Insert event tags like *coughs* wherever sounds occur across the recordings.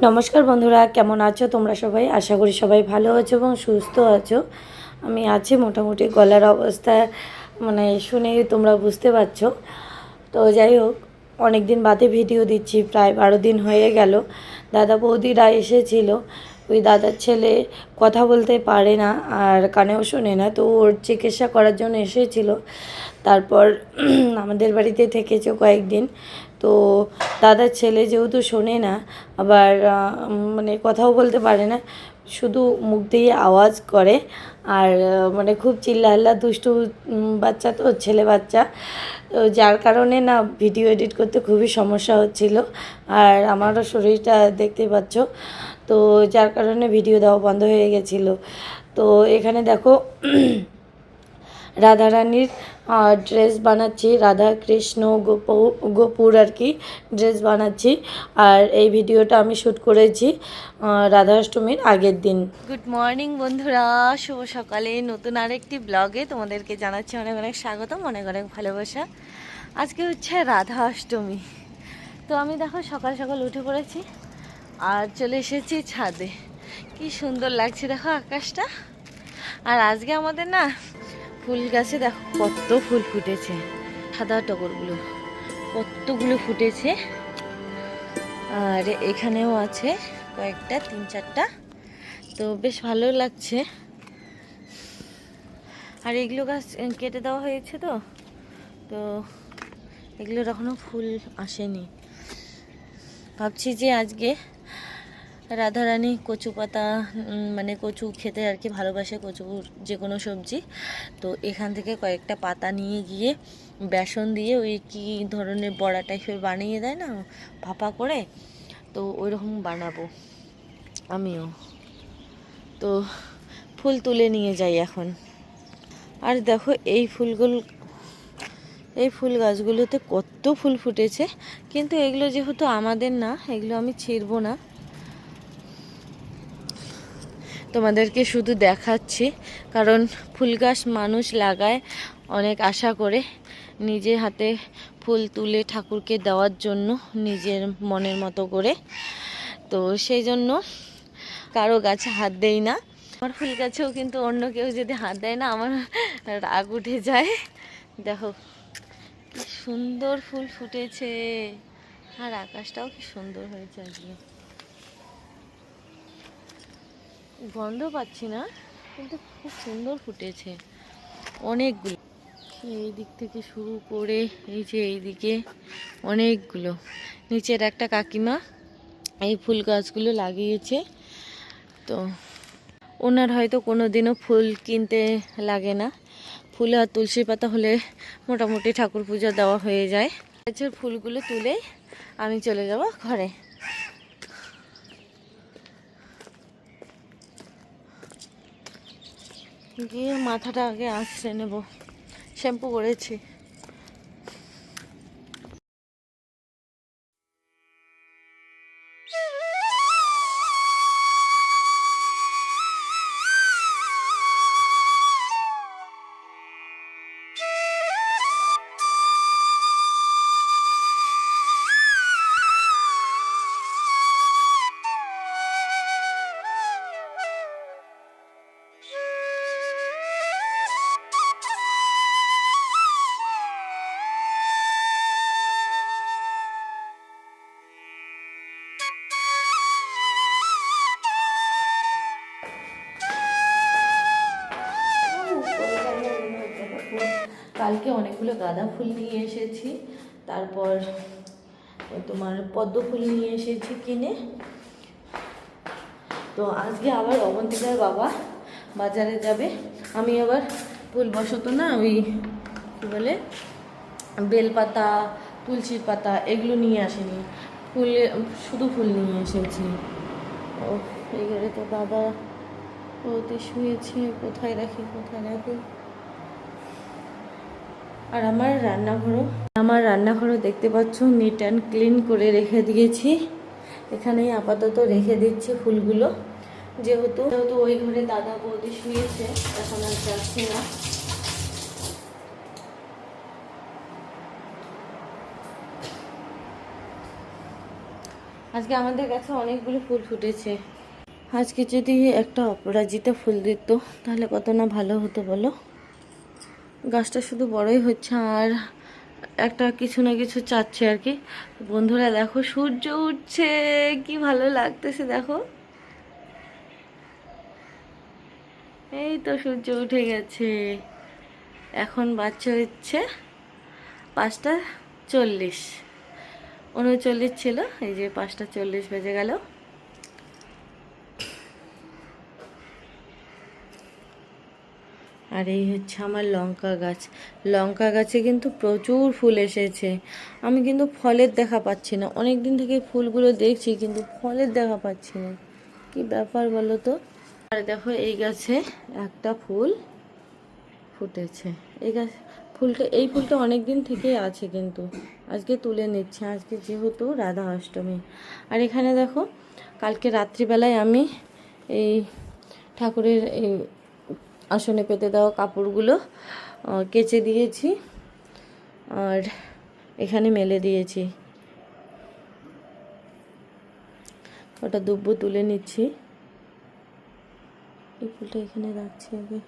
নমস্কার বন্ধুরা, কেমন আছো তোমরা সবাই? আশা করি সবাই ভালো আছো এবং সুস্থ আছো। আমি আছি মোটামুটি গলার অবস্থা মানে শুনেই তোমরা বুঝতে পারছ। তো যাই হোক অনেক দিন বাদে ভিডিও দিচ্ছি, প্রায় বারো দিন হয়ে গেল। দাদা বৌদিরা এসেছিল। ওই দাদার ছেলে কথা বলতে পারে না, আর কানেও শোনে না। তো ওর চিকিৎসা করার জন্য এসেছিল। তারপর *clears throat* আমাদের বাড়িতে থেকেছে কয়েকদিন। তো দাদার ছেলে যেহেতু শোনে না, আবার মানে কথাও বলতে পারে না, শুধু মুখ দিয়ে আওয়াজ করে। আর মানে খুব চিল্লাহাল্লা, দুষ্টু বাচ্চা তো, ছেলে বাচ্চা। তো যার কারণে না ভিডিও এডিট করতে খুবই সমস্যা হচ্ছিল। আর আমারও শরীরটা দেখতে পাচ্ছ। তো যার কারণে ভিডিও দেওয়া বন্ধ হয়ে গেছিল। তো এখানে দেখো রাধারানীর ড্রেস বানাচ্ছি। রাধা কৃষ্ণ গোপু গোপুর আর কি ড্রেস বানাচ্ছি। আর এই ভিডিওটা আমি শ্যুট করেছি আহ, রাধাষ্টমীর আগের দিন। গুড মর্নিং বন্ধুরা শুভ সকালে। নতুন আরেকটি ব্লগে তোমাদেরকে জানাচ্ছি অনেক অনেক স্বাগতম অনেক অনেক ভালোবাসা। আজকে হচ্ছে রাধা অষ্টমী তো আমি দেখো সকাল সকাল উঠে পড়েছি আর চলে এসেছি ছাদে। কি সুন্দর লাগছে দেখো আকাশটা। আর আজকে আমাদের না ফুল গাছে দেখো কত ফুল ফুটেছে। সাদা টগরগুলো, কতগুলো ফুটেছে। আর এখানেও আছে কয়েকটা, তিন চারটা। তো বেশ ভালো লাগছে। আর এগুলো গাছ কেটে দেওয়া হয়েছে তো। তো এগুলোর এখনও ফুল আসেনি। ভাবছি যে আজকে রাধারানী কচু পাতা মানে কচু খেতে আর কি ভালোবাসে, কচুর যে কোনো সবজি। তো এখান থেকে কয়েকটা পাতা নিয়ে গিয়ে বেসন দিয়ে ওই কি ধরনের বড়া টাইপের বানিয়ে দেয় না, ভাপা করে, তো ওই রকম বানাবো আমিও। তো ফুল তুলে নিয়ে যাই এখন। আর দেখো এই ফুলগুলো, এই ফুল গাছগুলোতে কত ফুল ফুটেছে, কিন্তু এগুলো যেহেতু আমাদের না, এগুলো আমি ছিঁড়বো না। তোমাদেরকে শুধু দেখাচ্ছি, কারণ ফুল গাছ মানুষ লাগায় অনেক আশা করে নিজে হাতে ফুল তুলে ঠাকুরকে দেওয়ার জন্য, নিজের মনের মতো করে। তো সেই জন্য কারও গাছে হাত দেই না। আমার ফুল গাছেও কিন্তু অন্য কেউ যদি হাত দেয় না, আমার রাগ উঠে যায়। দেখো, কি সুন্দর ফুল ফুটেছে। আর আকাশটাও কি সুন্দর হয়েছে আজকে। গন্ধ পাচ্ছি না, কিন্তু খুব সুন্দর ফুটেছে। অনেকগুলো। এই দিক থেকে শুরু করে এই যে এইদিকে অনেকগুলো। নিচের একটা কাকিমা এই ফুল গাছগুলো লাগিয়েছে। তো ওনার হয়তো কোনো দিনও ফুল কিনতে লাগে না। ফুল আর তুলসী পাতা হলে মোটামুটি ঠাকুর পূজা দেওয়া হয়ে যায়। গাছের ফুলগুলো তুলে আমি চলে যাব ঘরে। গিয়ে মাথাটা আগে আঁচড়ে নেব। শ্যাম্পু করেছি। কালকে অনেকগুলো গাঁদা ফুল নিয়ে এসেছি। তারপর তোমার পদ্ম ফুল নিয়ে এসেছি কিনে। তো আজকে আবার অবন্তিকার বাবা বাজারে যাবে। আমি আবার ভুলবশত না ওই কী বলে, বেলপাতা, তুলসীর পাতা এগুলো নিয়ে আসিনি। ফুল শুধু ফুল নিয়ে এসেছি। ও এই তো দাদা ওতে শুয়েছে, কোথায় রাখি কোথায় রাখি? আর আমার রান্নাঘরও। আমার রান্নাঘরও দেখতে পাচ্ছ নিট অ্যান্ড ক্লিন করে রেখে দিয়েছি। এখানেই আপাতত রেখে দিচ্ছি ফুলগুলো। যেহেতু যেহেতু ওই ঘরে দাদা বৌদি শুয়েছে, এখন আর যাচ্ছি না। আজকে আমাদের কাছে অনেকগুলো ফুল ফুটেছে। আজকে যদি একটা অপরাজিতা ফুল দিত, তাহলে কত না ভালো হতো বলো? গাছটা শুধু বড়ই হচ্ছে, আর একটা কিছু না কিছু চাচ্ছে আর কি। বন্ধুরা, দেখো সূর্য উঠছে, কি ভালো লাগতেছে, দেখো। এই তো সূর্য উঠে গেছে। এখন বাচ্চা হচ্ছে পাঁচটা চল্লিশ, উনচল্লিশ ছিল, এই যে পাঁচটা চল্লিশ বেজে গেল। আর এই হচ্ছে আমার লঙ্কা গাছ। লঙ্কা গাছে কিন্তু প্রচুর ফুল এসেছে। আমি কিন্তু ফলের দেখা পাচ্ছি না। অনেক দিন থেকে ফুলগুলো দেখছি, কিন্তু ফলের দেখা পাচ্ছি না। কি ব্যাপার বলো তো? আর দেখো এই গাছে একটা ফুল ফুটেছে। এই গাছ, ফুলটা, এই ফুলটা অনেক দিন থেকেই আছে কিন্তু। আজকে তুলে নিচ্ছে। আজকে যেহেতু রাধা অষ্টমী। আর এখানে দেখো, কালকে রাত্রিবেলায় আমি এই ঠাকুরের এই আসনে পেতে দেওয়া কাপড়গুলো কেচে দিয়েছি আর এখানে মেলে দিয়েছি। ওটা দুব্ব তুলে নিচ্ছি। এই ফুলটা এখানে রাখছি আগে।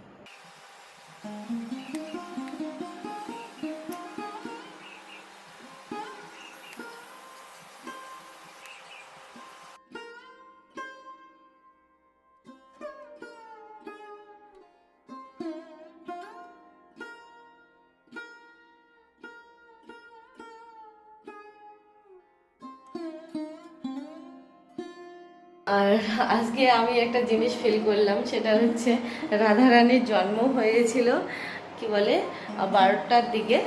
আর আজকে আমি একটা জিনিস ফিল করলাম, সেটা হচ্ছে রাধারানীর জন্ম হয়েছিল, কি বলে বারোটার দিকে।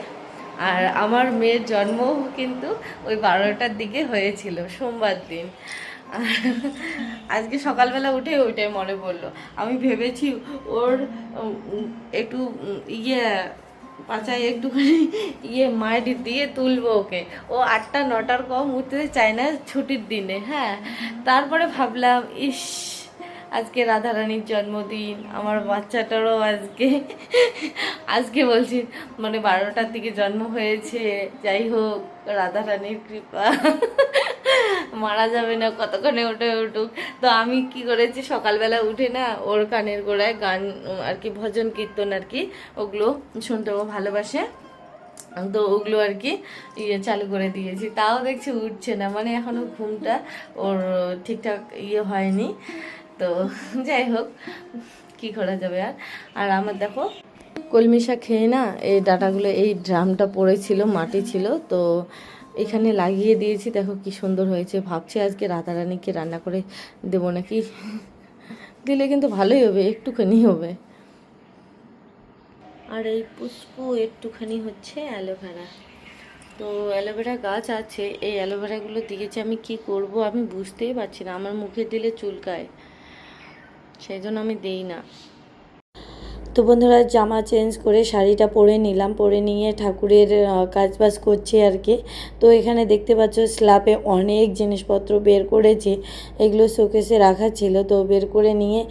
আর আমার মেয়ের জন্ম কিন্তু ওই বারোটার দিকে হয়েছিল, সোমবার দিন। আজকে সকালবেলা উঠে ওইটাই মনে পড়ল। আমি ভেবেছি ওর একটু ইয়ে পাচায় একটুখানি ইয়ে মাটি দিয়ে তুলবো ওকে। ও আটটা, নটার কম উঠতে চায় না ছুটির দিনে হ্যাঁ। তারপরে ভাবলাম, ইস, আজকে রাধারানীর জন্মদিন, আমার বাচ্চাটারও আজকে আজকে বলছি মানে বারোটার দিকে জন্ম হয়েছে, যাই হোক, রাধারানীর কৃপা। মারা যাবে না, কতক্ষণে উঠে উঠুক। তো আমি কি করেছি, সকালবেলা উঠে না ওর কানের গোড়ায় গান, আর কি ভজন, কীর্তন আর কি, ওগুলো শুনতে ও ভালোবাসে। তো ওগুলো আর কি ইয়ে চালু করে দিয়েছি। তাও দেখছি উঠছে না মানে এখনও ঘুমটা ওর ঠিকঠাক ইয়ে হয়নি। তো যাই হোক, কি করা যাবে আর? আর আমার দেখো, কলমি শাক খেয়ে না এই ডাটাগুলো, এই ড্রামটা পড়েছিল, মাটি ছিল, তো এখানে লাগিয়ে দিয়েছি। দেখো কি সুন্দর হয়েছে। ভাবছি আজকে রাধারানীকে রান্না করে দেবো নাকি? দিলে কিন্তু ভালোই হবে, একটুখানি হবে। আর এই পুষ্প একটুখানি হচ্ছে অ্যালোভেরা। তো অ্যালোভেরা গাছ আছে, এই অ্যালোভেরাগুলো দিয়েছে আমি কি করব আমি বুঝতেই পারছি না। আমার মুখে দিলে চুলকায়, সেই জন্য আমি দেই না। তো বন্ধুরা জামা চেঞ্জ করে শাড়িটা পরে নিলাম। পরে নিয়ে ঠাকুরের কাজ বাজ করছি আর কি। তো এখানে দেখতে পাচ্ছ, স্ল্যাপে অনেক জিনিসপত্র বের করেছি। এগুলো শোকেসে রাখা ছিল, তো বের করে নিয়ে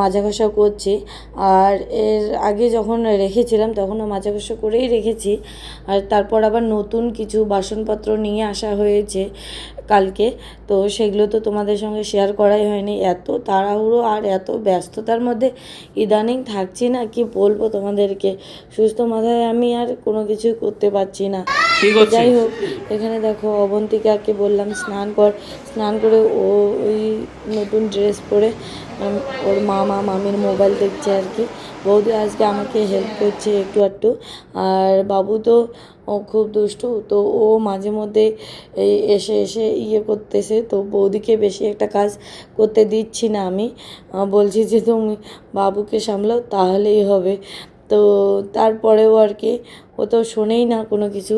মাজা ঘষা করছি। আর এর আগে যখন রেখেছিলাম, তখনও মাজা ঘষা করেই রেখেছি। আর তারপর আবার নতুন কিছু বাসনপত্র নিয়ে আসা হয়েছে। কালকে। তো সেগুলো তো তোমাদের সঙ্গে শেয়ার করাই হয়নি। এত তাড়াহুড়ো আর এত ব্যস্ততার মধ্যে ইদানিং থাকছি না কি বলব তোমাদেরকে? সুস্থ মাথায় আমি আর কোনো কিছু করতে পারছি না। যাই হোক এখানে দেখো অবন্তিকাকে বললাম স্নান কর। স্নান করে ও ওই নতুন ড্রেস পরে ওর মামা মামির মোবাইল দেখছে আর কি। বৌদি আজকে আমাকে হেল্প করছে একটু একটু আর বাবু তো ও খুব দুষ্টু। তো ও মাঝে মধ্যে এসে এসে ইয়ে করতেছে। তো বৌদিকে বেশি একটা কাজ করতে দিচ্ছি না আমি। বলছি যে, তুমি বাবুকে সামলাও, তাহলেই হবে। তো তারপরেও আর কি, ও তো শোনেই না কোনো কিছু।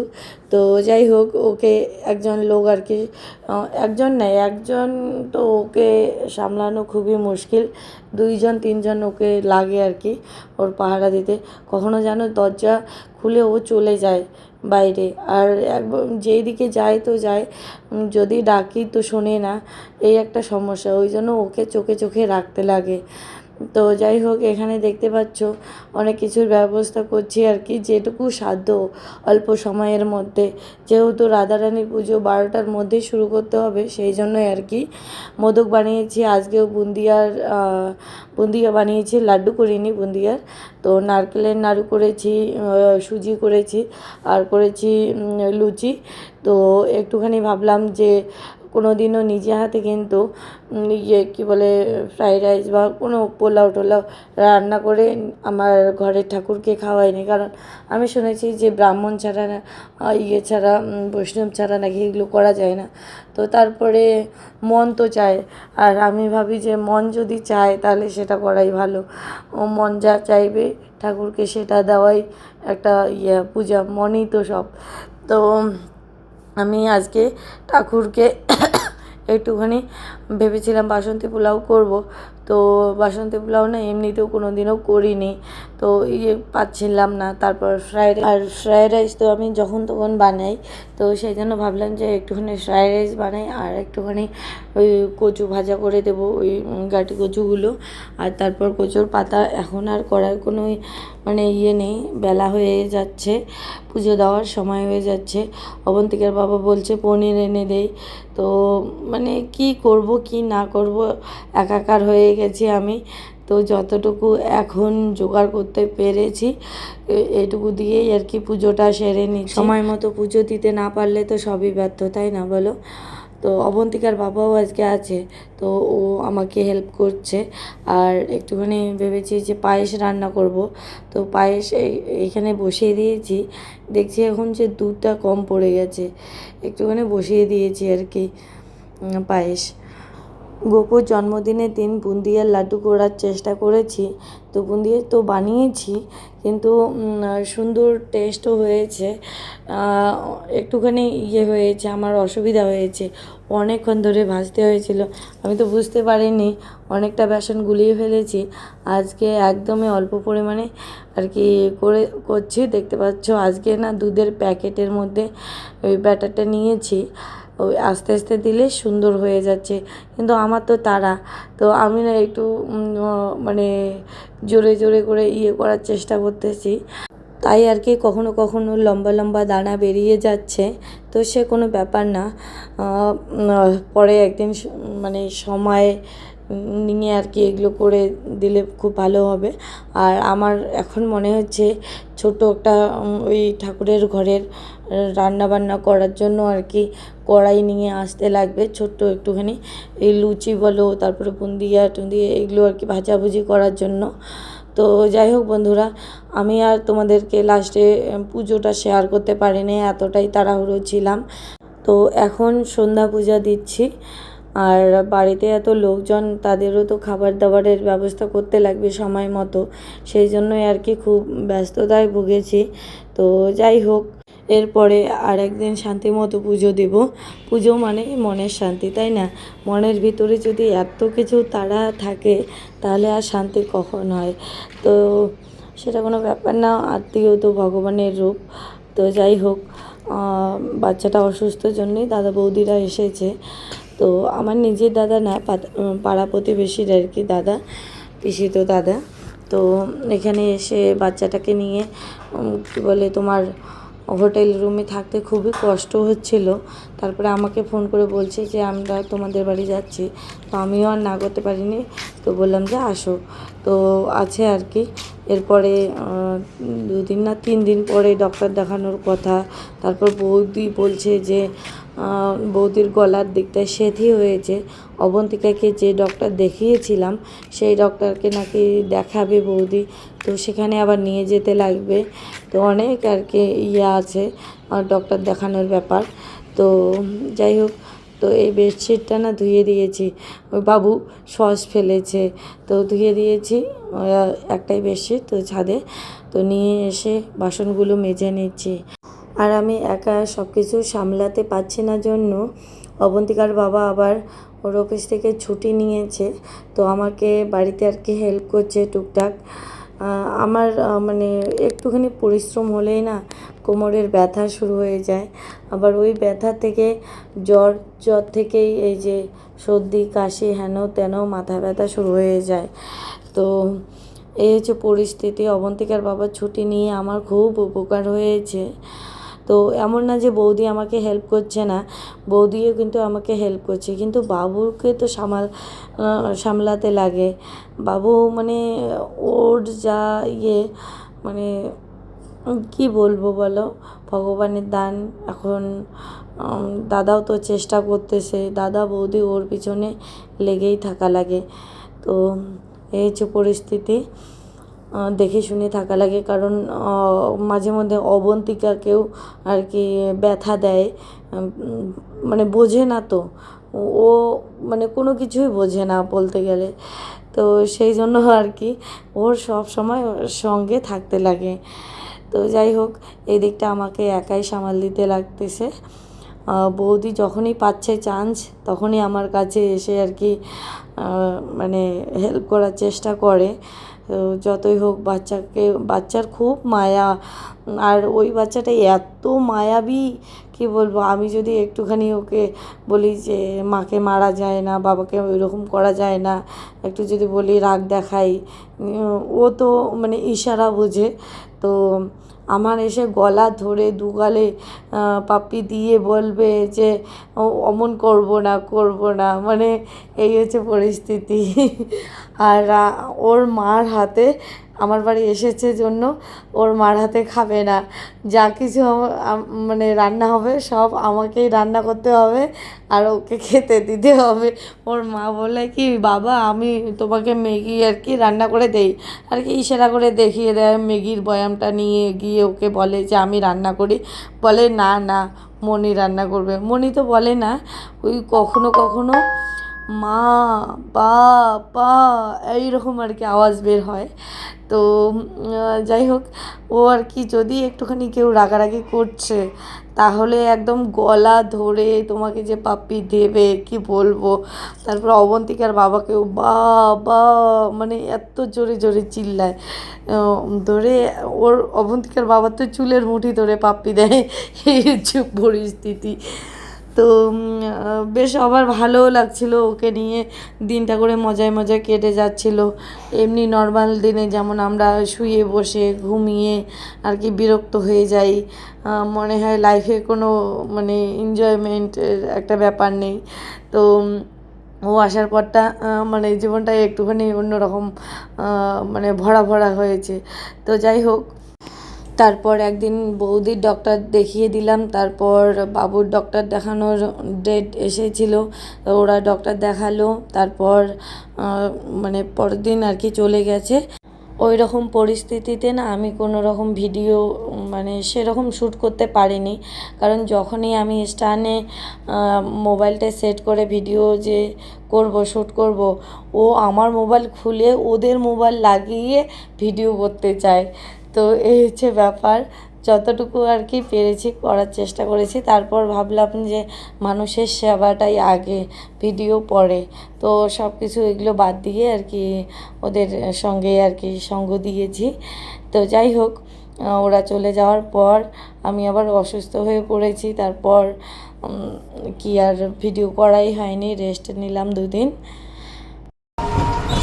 তো যাই হোক, ওকে একজন লোক আর কি একজন নাই, একজন তো ওকে সামলানো খুবই মুশকিল। দুইজন, তিনজন ওকে লাগে আর কি, ওর পাহারা দিতে। কখনো যেন দরজা খুলে ও চলে যায়। বাইরে। আর একবার যেই দিকে যায় তো যায় যদি ডাকি তো শোনে না, এই একটা সমস্যা। ওই জন্য ওকে চোখে চোখে রাখতে লাগে। তো যাই হোক, এখানে দেখতে পাচ্ছ অনেক কিছুর ব্যবস্থা করছি আর কি, যেটুকু সাধ্য অল্প সময়ের মধ্যে। যেহেতু রাধারানীর পুজো বারোটার মধ্যেই শুরু করতে হবে, সেই জন্যই আর কি মোদক বানিয়েছি, আজকেও বুন্দিয়ার বুন্দিয়া বানিয়েছি, লাড্ডু করিনি বুন্দিয়ার। তো নারকেলের নাড়ু করেছি সুজি করেছি, আর করেছি লুচি। তো একটুখানি ভাবলাম যে কোনো দিনও নিজে হাতে কিন্তু ইয়ে কী বলে ফ্রাইড রাইস বা কোনো পোলাও টোলাও রান্না করে আমার ঘরের ঠাকুরকে খাওয়াইনি কারণ আমি শুনেছি যে ব্রাহ্মণ ছাড়া না ইয়ে ছাড়া বৈষ্ণব ছাড়া নাকি এগুলো করা যায় না। তো তারপরে মন তো চায়, আর আমি ভাবি যে মন যদি চায় তাহলে সেটা করাই ভালো। ও মন যা চাইবে ঠাকুরকে সেটা দেওয়াই একটা ইয়ে পূজা, মনই তো সব। তো আমি আজকে ঠাকুরকে *coughs* একটুখানি ভেবেছিলাম বাসন্তী পোলাও করব। তো বাসন্তী পোলাও না এমনিতেও কোনো দিনও করিনি। তো ইয়ে পাচ্ছিলাম না। তারপর ফ্রাইড আর ফ্রায়েড রাইস তো আমি যখন তখন বানাই। তো সেই জন্য ভাবলাম যে একটুখানি ফ্রায়েড রাইস বানাই, আর একটুখানি ওই কচু ভাজা করে দেবো ওই গাটি কচুগুলো। আর তারপর কচুর পাতা এখন আর করার কোনো মানে ইয়ে নেই। বেলা হয়ে যাচ্ছে, পুজো দেওয়ার সময় হয়ে যাচ্ছে। অবন্তিকার বাবা বলছে, পনির এনে দেই। তো মানে কি করব, কি না করব, একাকার হয়ে গেছি আমি। তো যতটুকু এখন জোগাড় করতে পেরেছি এটুকু দিয়েই আর কি পুজোটা সেরে নিই সময় মতো পুজো দিতে না পারলে তো সবই ব্যর্থ, তাই না বলো? তো অবন্তিকার বাবাও আজকে আছে, তো ও আমাকে হেল্প করছে। আর একটুখানি ভেবেছি যে পায়েস রান্না করব। তো পায়েস এইখানে বসিয়ে দিয়েছি। দেখছি এখন যে দুধটা কম পড়ে গেছে, একটুখানি বসিয়ে দিয়েছি আর কি পায়েস। গোপুর জন্মদিনের দিন বুন্দিয়ার লাড্ডু করার চেষ্টা করেছি। তো বুন্দিয়া তো বানিয়েছি, কিন্তু সুন্দর টেস্টও হয়েছে। একটুখানি ইয়ে হয়েছে, আমার অসুবিধা হয়েছে। অনেকক্ষণ ধরে ভাজতে হয়েছিল। আমি তো বুঝতে পারিনি, অনেকটা বেসন গুলিয়ে ফেলেছি। আজকে একদমই অল্প পরিমাণে আর কি করে, করছি। দেখতে পাচ্ছ, আজকে না দুধের প্যাকেটের মধ্যে ওই ব্যাটারটা নিয়েছি। ওই আস্তে আস্তে দিলে সুন্দর হয়ে যাচ্ছে। কিন্তু আমার তো তারা তো আমি না একটু মানে জোরে জোরে করে ইয়ে করার চেষ্টা করতেছি। তাই আর কি কখনো কখনো লম্বা লম্বা দানা বেরিয়ে যাচ্ছে। তো সে কোনো ব্যাপার না। পরে একদিন মানে সময় নিয়ে আর কি এগুলো করে দিলে খুব ভালো হবে। আর আমার এখন মনে হচ্ছে ছোট একটা ওই ঠাকুরের ঘরের রান্না বান্না করার জন্য আর কি কড়াই নিয়ে আসতে লাগবে, ছোট্ট একটুখানি। এই লুচি বলো, তারপরে বুন্দিয়া টুন্দিয়া, এগুলো আর কি ভাজাভুজি করার জন্য। তো যাই হোক বন্ধুরা, আমি আর তোমাদেরকে লাস্টে পুজোটা শেয়ার করতে পারিনি, এতটাই তাড়াহুড়ো ছিলাম। তো এখন সন্ধ্যা পূজা দিচ্ছি। আর বাড়িতে এত লোকজন, তাদেরও তো খাবার দাবারের ব্যবস্থা করতে লাগবে সময় মতো। সেই জন্যই আর কি খুব ব্যস্ততায় ভুগেছি। তো যাই হোক এরপরে আর একদিন শান্তি মতো পুজো দেব। পুজো মানে মনের শান্তি, তাই না? মনের ভিতরে যদি এত কিছু তারা থাকে, তাহলে আর শান্তি কখন হয়? তো সেটা কোনো ব্যাপার না, আত্মীয় তো ভগবানের রূপ। তো যাই হোক বাচ্চাটা অসুস্থর জন্যই দাদা বৌদিরা এসেছে। তো আমার নিজের দাদা না পাড়া প্রতিবেশীর আর কি দাদা পিসিত দাদা। তো এখানে এসে বাচ্চাটাকে নিয়ে কী বলে তোমার হোটেল রুমে থাকতে খুবই কষ্ট হচ্ছিল। তারপরে আমাকে ফোন করে বলছে যে, আমরা তোমাদের বাড়ি যাচ্ছি। তো আমিও আর না করতে পারিনি। তো বললাম যে, আসো। তো আছে আর কি। এরপরে দুদিন না তিন দিন পরে ডক্টর দেখানোর কথা। তারপর বৌদি বলছে যে বৌদির গলার দিকটায় সেথি হয়েছে। অবন্তিকাকে যে ডক্টর দেখিয়েছিলাম, সেই ডক্টরকে নাকি দেখাবে বৌদি। তো সেখানে আবার নিয়ে যেতে লাগবে। তো অনেক আর কি ইয়ে আছে ডক্টর দেখানোর ব্যাপার। তো যাই হোক, তো এই বেডশিটটা না ধুয়ে দিয়েছি। ওই বাবু সস ফেলেছে। তো ধুয়ে দিয়েছি একটাই বেডশিট তো ছাদে। তো নিয়ে এসে বাসনগুলো মেজে নিচ্ছি। আর আমি একা সব কিছু সামলাতে পারছি না জন্য অবন্তিকার বাবা আবার ওর অফিস থেকে ছুটি নিয়েছে। তো আমাকে বাড়িতে আর কি হেল্প করছে টুকটাক। আমার মানে একটুখানি পরিশ্রম হলেই না কোমরের ব্যথা শুরু হয়ে যায়। আবার ওই ব্যথা থেকে জ্বর জ্বর থেকেই এই যে সর্দি, কাশি হেন তেন মাথা ব্যথা শুরু হয়ে যায়। তো এই হচ্ছে পরিস্থিতি। অবন্তিকার বাবার ছুটি নিয়ে আমার খুব উপকার হয়েছে। তো এমন না যে বৌদি আমাকে হেল্প করছে না, বৌদিও কিন্তু আমাকে হেল্প করছে। কিন্তু বাবুকে তো সামাল সামলাতে লাগে। বাবু মানে ওর যা ইয়ে মানে কি বলব বলো? ভগবানের দান এখন দাদাও তো চেষ্টা করতেছে। দাদা, বৌদি ওর পিছনে লেগেই থাকা লাগে। তো এই হচ্ছে পরিস্থিতি। দেখে শুনে থাকা লাগে। কারণ মাঝে মধ্যে অবন্তিকাকেও আর কি ব্যথা দেয়। মানে বোঝে না তো। ও- মানে কোনো কিছুই বোঝে না বলতে গেলে। তো সেই জন্য আর কি ওর সব সময় ওর সঙ্গে থাকতে লাগে। তো যাই হোক, এই দিকটা আমাকে একাই সামাল দিতে লাগতেছে। বৌদি যখনই পাচ্ছে চান্স তখনই আমার কাছে এসে আর কি মানে হেল্প করার চেষ্টা করে। যতই হোক বাচ্চাকে, বাচ্চার খুব মায়া। আর ওই বাচ্চাটা এত মায়াবী, কি বলব? আমি যদি একটুখানি ওকে বলি যে, মাকে মারা যায় না, বাবাকে ওইরকম করা যায় না। একটু যদি বলি, রাগ দেখাই। ও তো মানে ইশারা বোঝে। তো আমার এসে গলা ধরে দুগালে পাপি দিয়ে বলবে যে অমন করব না করব না। মানে এই হচ্ছে পরিস্থিতি। আর ওর মার হাতে আমার বাড়ি এসেছে জন্য, ওর মার হাতে খাবে না। যা কিছু মানে রান্না হবে, সব আমাকেই রান্না করতে হবে আর ওকে খেতে দিতে হবে। ওর মা বলে কি, বাবা, আমি তোমাকে ম্যাগি আর কি রান্না করে দেই, আর কি ইশারা করে দেখিয়ে দেয় ম্যাগির বয়ামটা নিয়ে গিয়ে ওকে বলে যে, আমি রান্না করি। বলে, না না, মনি রান্না করবে। মনি তো বলে না, ওই কখনো কখনো মা, বা, পা, এইরকম আর কি আওয়াজ বের হয়। তো যাই হোক, ও আর কি যদি একটুখানি কেউ রাগারাগি করছে, তাহলে একদম গলা ধরে তোমাকে যে পাপ্পি দেবে, কি বলব? তারপর অবন্তিকার বাবাকেও বা বা মানে এত জোরে জোরে চিল্লায়। ধরে ওর, অবন্তিকার বাবার তো চুলের মুঠি ধরে পাপ্পি দেয়। এই হচ্ছে পরিস্থিতি। তো বেশ আবার ভালোও লাগছিল ওকে নিয়ে। দিনটা করে মজায় মজায় কেটে যাচ্ছিল। এমনি নর্মাল দিনে যেমন আমরা শুয়ে বসে ঘুমিয়ে আর কি বিরক্ত হয়ে যাই মনে হয় লাইফে কোনো মানে এনজয়মেন্টের একটা ব্যাপার নেই। তো ও আসার পরটা মানে জীবনটা একটুখানি অন্যরকম মানে ভরা ভরা হয়েছে। তো যাই হোক তারপর একদিন বৌদির ডক্টর দেখিয়ে দিলাম, তারপর বাবুর ডক্টর দেখানোর ডেট এসেছিল ওরা ডক্টর দেখাল, তারপর মানে পরের দিন আর কি চলে গেছে। ওই রকম পরিস্থিতিতে না আমি কোনো রকম ভিডিও মানে সেরকম শ্যুট করতে পারিনি। কারণ যখনই আমি স্টানে মোবাইলটা সেট করে ভিডিও যে করব শ্যুট করব, ও আমার মোবাইল খুলে ওদের মোবাইল লাগিয়ে ভিডিও করতে চায়। তো এই হচ্ছে ব্যাপার। যতটুকু আর কি পেরেছি করার চেষ্টা করেছি। তারপর ভাবলাম যে মানুষের সেবাটাই আগে, ভিডিও পরে। তো সব কিছু এগুলো বাদ দিয়ে আর কি ওদের সঙ্গে আর কি সঙ্গ দিয়েছি। তো যাই হোক ওরা চলে যাওয়ার পর আমি আবার অসুস্থ হয়ে পড়েছি। তারপর কি আর ভিডিও করাই হয়নি। রেস্ট নিলাম দুদিন।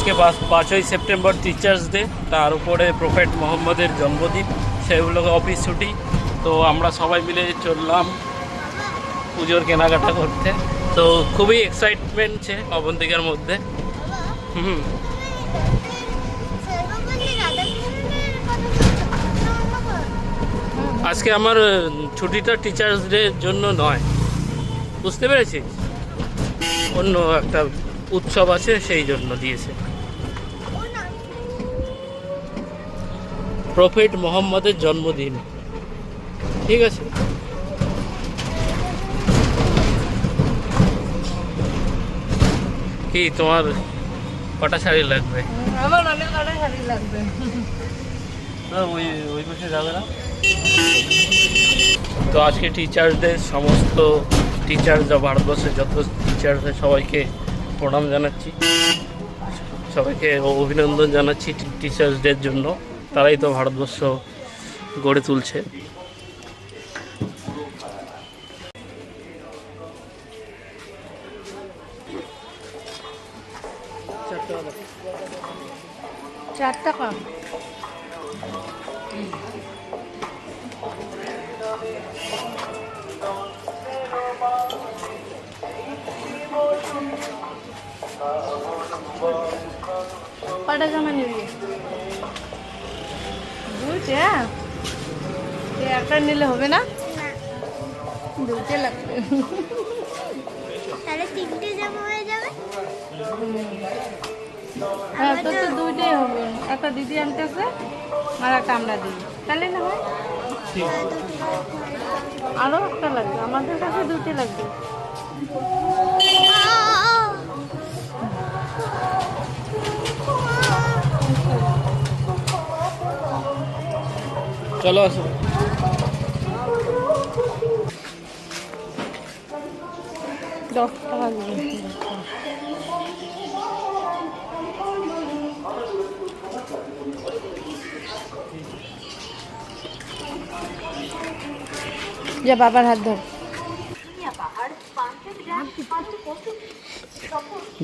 আজকে পাঁচ পাঁচই সেপ্টেম্বর টিচার্স ডে তার উপরে প্রফেট মোহাম্মদের জন্মদিন সেগুলোকে অফিস ছুটি। তো আমরা সবাই মিলে চললাম পুজোর কেনাকাটা করতে। তো খুবই এক্সাইটমেন্ট ছে অবন্তিকার মধ্যে। হুম। আজকে আমার ছুটিটা টিচার্স ডের জন্য নয়। বুঝতে পেরেছি অন্য একটা উৎসব আছে, সেই জন্য দিয়েছে। প্রফেট মোহাম্মদের জন্মদিন। ঠিক আছে? কি তোমার কটা শাড়ি লাগবে? আমার অনেক অনেক শাড়ি লাগবে। ওই ওই পাশে যাবে না। তো আজকে টিচার্সদের সমস্ত টিচার যা ভারতবর্ষের যত টিচার্সদের সবাইকে প্রণাম জানাচ্ছি। সবাইকে অভিনন্দন জানাচ্ছি টিচার্স ডের জন্য। তারাই তো ভারতবর্ষ গড়ে তুলছে। দুইটা লাগবে তাহলে তিনটে জামা হয়ে যাবে? হ্যাঁ তোর তো দুইটাই হবে। একটা দিদি আনতেছে আর একটা আমরা দিই। তাহলে না হয়? আরও একটা লাগবে। আমাদের কাছে দুটো লাগবে। চলো আসো। দশ টাকা যা বাবার হাত ধর।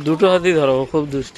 দুটো হাতই ধরো ও খুব দুষ্ট।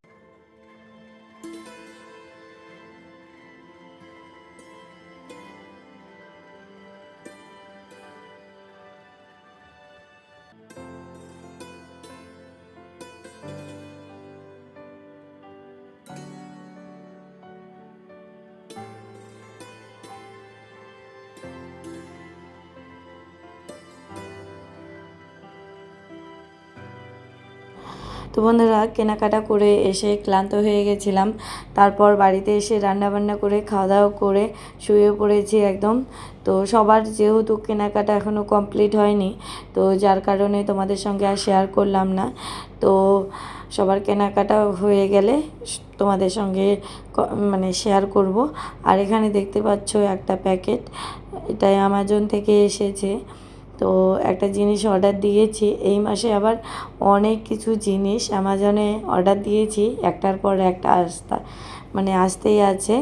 তো বন্ধুরা কেনাকাটা করে এসে ক্লান্ত হয়ে গেছিলাম। তারপর বাড়িতে এসে রান্না বান্না করে খাওয়া দাওয়া করে শুয়ে পড়েছি একদম। তো সবার যেহেতু কেনাকাটা এখনও কমপ্লিট হয়নি, তো যার কারণে তোমাদের সঙ্গে আর শেয়ার করলাম না। তো সবার কেনাকাটা হয়ে গেলে তোমাদের সঙ্গে মানে শেয়ার করব। আর এখানে দেখতে পাচ্ছ একটা প্যাকেট এটা অ্যামাজন থেকে এসেছে। তো একটা জিনিস অর্ডার দিয়েছি। এই মাসে আবার অনেক কিছু জিনিস অ্যামাজনে অর্ডার দিয়েছি। একটার পর একটা আসতা মানে আসতেই আছে।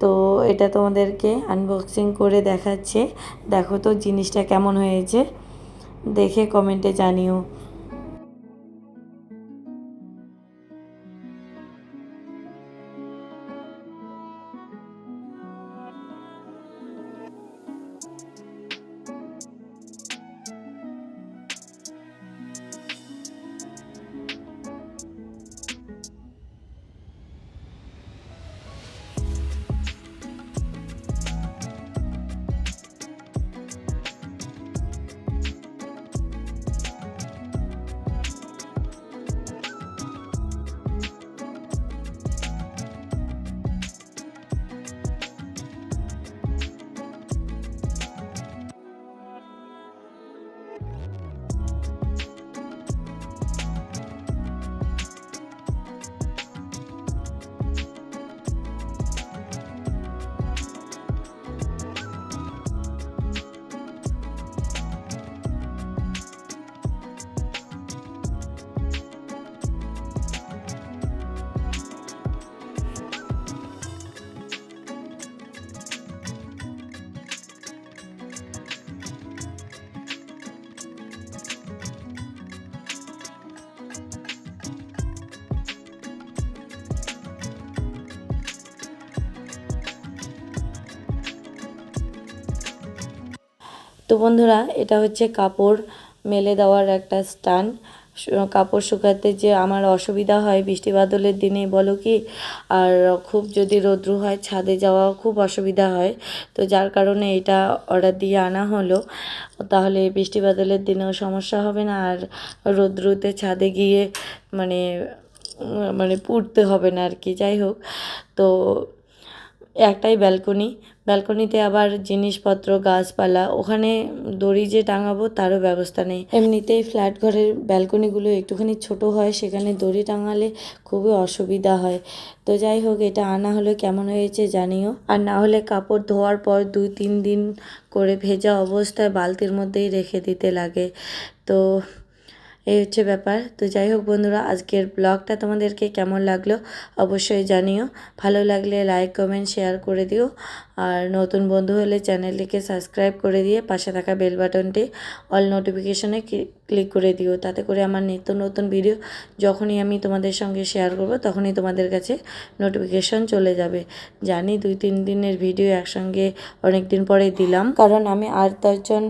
তো এটা তোমাদেরকে আনবক্সিং করে দেখাচ্ছে। দেখো তো জিনিসটা কেমন হয়েছে। দেখে কমেন্টে জানিও। তো বন্ধুরা, এটা হচ্ছে কাপড় মেলে দেওয়ার একটা স্টান। কাপড় শুকাতে যে আমার অসুবিধা হয় বৃষ্টি বাদলের দিনে বলো কি, আর খুব যদি রৌদ্র হয়, ছাদে যাওয়া খুব অসুবিধা হয়। তো যার কারণে এটা অর্ডার দিয়ে আনা হলো। তাহলে বৃষ্টি বাদলের দিনেও সমস্যা হবে না, আর রৌদ্রুতে ছাদে গিয়ে মানে মানে পুড়তে হবে না আর কি। যাই হোক, তো একটাই ব্যালকনি ব্যালকনিতে আবার জিনিসপত্র, গাছপালা, ওখানে দড়ি যে টাঙাবো তারও ব্যবস্থা নেই। এমনিতেই ফ্ল্যাট ঘরের ব্যালকনিগুলো একটুখানি ছোট হয়, সেখানে দড়ি টাঙালে খুবই অসুবিধা হয়। তো যাই হোক, এটা আনা হলে কেমন হয়েছে জানিও। আর না হলে কাপড় ধোয়ার পর দুই তিন দিন করে ভেজা অবস্থায় বালতির মধ্যেই রেখে দিতে লাগে। তো এই হচ্ছে ব্যাপার। তো যাই হোক বন্ধুরা, আজকের ব্লগটা তোমাদেরকে কেমন লাগল অবশ্যই জানিও। ভালো লাগলে লাইক কমেন্ট শেয়ার করে দিও। আর নতুন বন্ধু হলে চ্যানেলটিকে সাবস্ক্রাইব করে দিয়ে পাশে থাকা বেল বাটনটি অল নোটিফিকেশনে ক্লিক করে দিও। তাতে করে আমার নিত্য নতুন ভিডিও যখনই আমি তোমাদের সঙ্গে শেয়ার করব, তখনই তোমাদের কাছে নোটিফিকেশন চলে যাবে। জানি দুই, তিন দিনের ভিডিও একসঙ্গে অনেক দিন পরে দিলাম। কারণ আমি আট দশজন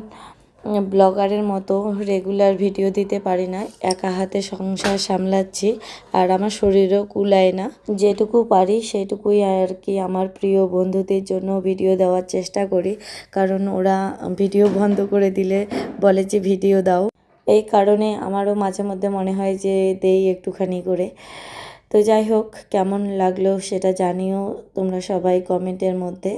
ব্লগারের মতো রেগুলার ভিডিও দিতে পারি না। একা হাতে সংসার সামলাচ্ছি আর আমার শরীরও কুলায় না। যেটুকু পারি সেটুকুই আর কি আমার প্রিয় বন্ধুদের জন্য ভিডিও দেওয়ার চেষ্টা করি। কারণ ওরা ভিডিও বন্ধ করে দিলে বলে যে ভিডিও দাও। এই কারণে আমারও মাঝে মধ্যে মনে হয় যে দেই একটুখানি করে। তো যাই হোক, কেমন লাগল সেটা জানিও তোমরা সবাই কমেন্টের মধ্যে।